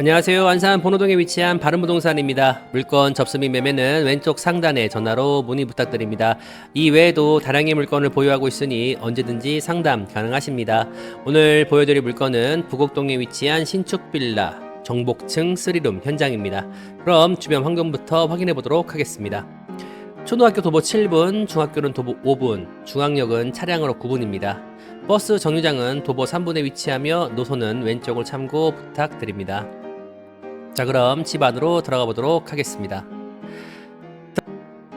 안녕하세요. 안산 본호동에 위치한 바른부동산입니다. 물건 접수 및 매매는 왼쪽 상단에 전화로 문의 부탁드립니다. 이 외에도 다량의 물건을 보유하고 있으니 언제든지 상담 가능하십니다. 오늘 보여드릴 물건은 부곡동에 위치한 신축 빌라 정복층 3룸 현장입니다. 그럼 주변 환경부터 확인해 보도록 하겠습니다. 초등학교 도보 7분, 중학교는 도보 5분, 중앙역은 차량으로 9분입니다. 버스 정류장은 도보 3분에 위치하며 노선은 왼쪽을 참고 부탁드립니다. 자, 그럼 집 안으로 들어가 보도록 하겠습니다.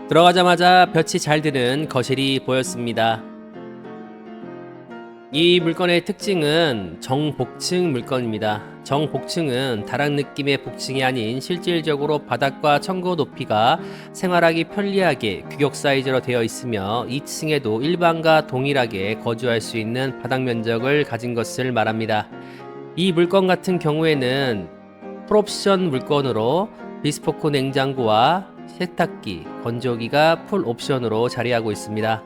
들어가자마자 볕이 잘 드는 거실이 보였습니다. 이 물건의 특징은 정복층 물건입니다. 정복층은 다락 느낌의 복층이 아닌 실질적으로 바닥과 천고 높이가 생활하기 편리하게 규격 사이즈로 되어 있으며 2층에도 일반과 동일하게 거주할 수 있는 바닥 면적을 가진 것을 말합니다. 이 물건 같은 경우에는 풀옵션 물건으로 비스포크 냉장고와 세탁기, 건조기가 풀 옵션으로 자리하고 있습니다.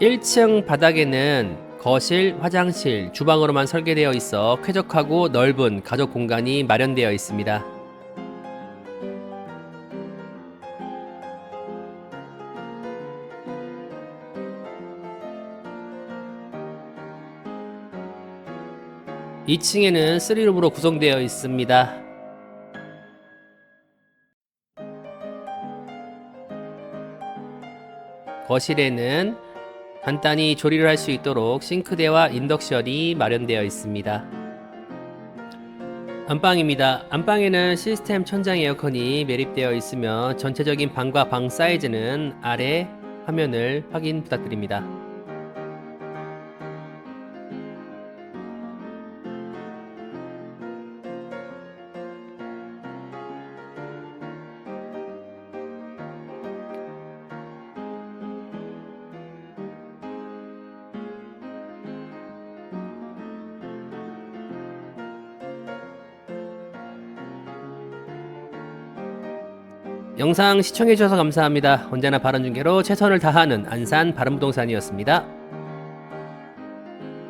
1층 바닥에는 거실, 화장실, 주방으로만 설계되어 있어 쾌적하고 넓은 가족 공간이 마련되어 있습니다. 이층에는 3룸으로 구성되어 있습니다. 거실에는 간단히 조리를 할 수 있도록 싱크대와 인덕션이 마련되어 있습니다. 안방입니다. 안방에는 시스템 천장 에어컨이 매립되어 있으며 전체적인 방과 방 사이즈는 아래 화면을 확인 부탁드립니다. 영상 시청해주셔서 감사합니다. 언제나 바른 중계로 최선을 다하는 안산 바른부동산이었습니다.